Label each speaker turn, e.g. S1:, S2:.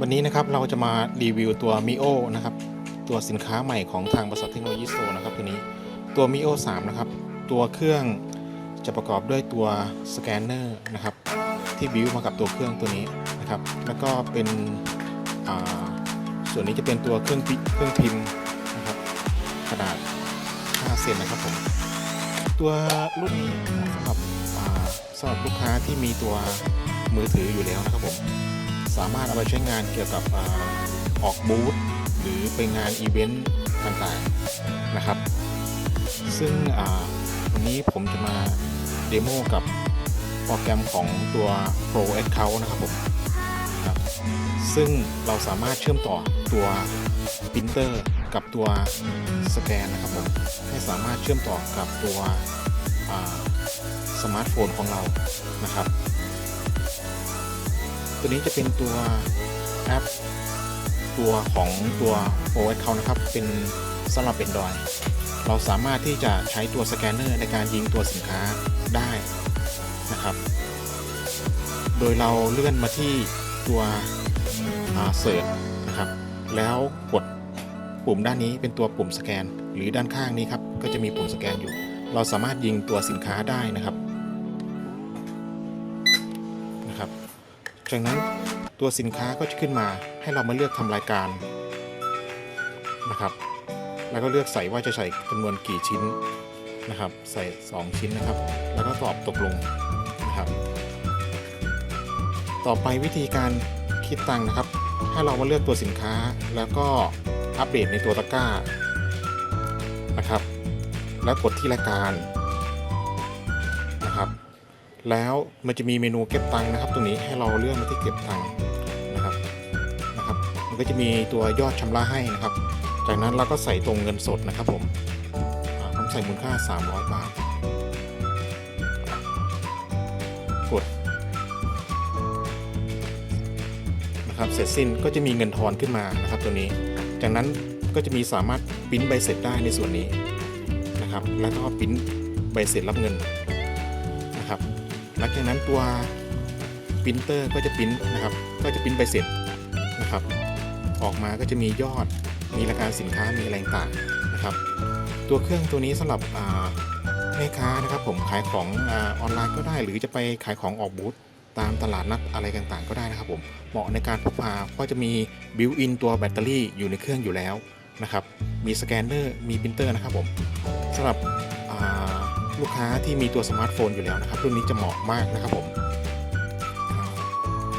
S1: วันนี้นะครับเราจะมารีวิวตัว Mio นะครับ ตัวสินค้าใหม่ของทางบริษัทเทคโนโลยีโซนะครับตัวนี้ตัว Mio 3 นะครับ ตัวเครื่องจะประกอบด้วยตัวสแกนเนอร์นะครับ ที่บิวมากับตัวเครื่องตัวนี้นะครับ แล้วก็เป็นส่วนนี้จะเป็นตัวเครื่องพิเครื่องพิมพ์นะครับขนาด 5 เซนนะครับผมตัวรุ่นนี้สำหรับสำหรับลูกค้าที่มีตัวมือถืออยู่แล้วนะครับผม สามารถเอาไปใช้งานเกี่ยวกับออกบูธหรือไปงานอีเวนต์ต่างๆนะครับ ซึ่งวันนี้ผมจะมาเดโมกับโปรแกรมของตัว Pro Account นะครับผมครับซึ่งเราสามารถเชื่อมต่อตัวปรินเตอร์กับตัวสแกนนะครับผมให้สามารถเชื่อมต่อกับตัวสมาร์ทโฟนของเรานะครับ ตัวนี้จะเป็นตัวแอปตัวของตัว o s เขานะครับ เป็นสำหรับ Android เราสามารถที่จะใช้ตัวสแกนเนอร์ในการยิงตัวสินค้าได้นะครับ โดยเราเลื่อนมาที่ตัวเสิร์ชนะครับ แล้วกดปุ่มด้านนี้เป็นตัวปุ่มสแกน หรือด้านข้างนี้ครับ ก็จะมีปุ่มสแกนอยู่ เราสามารถยิงตัวสินค้าได้นะครับ จากนั้นตัวสินค้าก็จะขึ้นมาให้เรามาเลือกทำรายการนะครับ แล้วก็เลือกใส่ว่าจะใส่จำนวนกี่ชิ้นนะครับ ใส่ 2 ชิ้นนะครับ แล้วก็ตอบตกลงนะครับ ต่อไปวิธีการคิดตังนะครับ ให้เรามาเลือกตัวสินค้าแล้วก็อัปเดตในตัวตะกร้านะครับ แล้วกดที่รายการ แล้วมันจะมีเมนูเก็บตังค์นะครับ ตรงนี้ให้เราเลื่อนมาที่เก็บตังค์นะครับนะครับ มันก็จะมีตัวยอดชำระให้นะครับ จากนั้นเราก็ใส่ตรงเงินสดนะครับผมผมใส่มูลค่า 300 บาท กดนะครับเสร็จสิ้นก็จะมีเงินทอนขึ้นมานะครับ ตัวนี้ จากนั้นก็จะมีสามารถปิ้นใบเสร็จได้ในส่วนนี้นะครับ แล้วก็ปิ้นใบเสร็จรับเงินนะครับ หลังจากนั้นตัวปรินเตอร์ก็จะปริ้นนะครับ ก็จะปริ้นใบเสร็จนะครับ ออกมาก็จะมียอด มีรายกาสินค้า มีอะไรต่างๆนะครับ ตัวเครื่องตัวนี้สำหรับแม่ค้านะครับ ผมขายของอออนไลน์ก็ได้ หรือจะไปขายของออกบูธตามตลาดนัดอะไรต่างๆ ก็ได้นะครับผม เหมาะในการพกพา เพราะจะมีบิวอินตัวแบตเตอรี่อยู่ในเครื่องอยู่แล้วนะครับ มีสแกนเนอร์ มีปรินเตอร์นะครับผมสำหรับ ลูกค้าที่มีตัวสมาร์ทโฟนอยู่แล้วนะครับรุ่นนี้จะเหมาะมากนะครับผม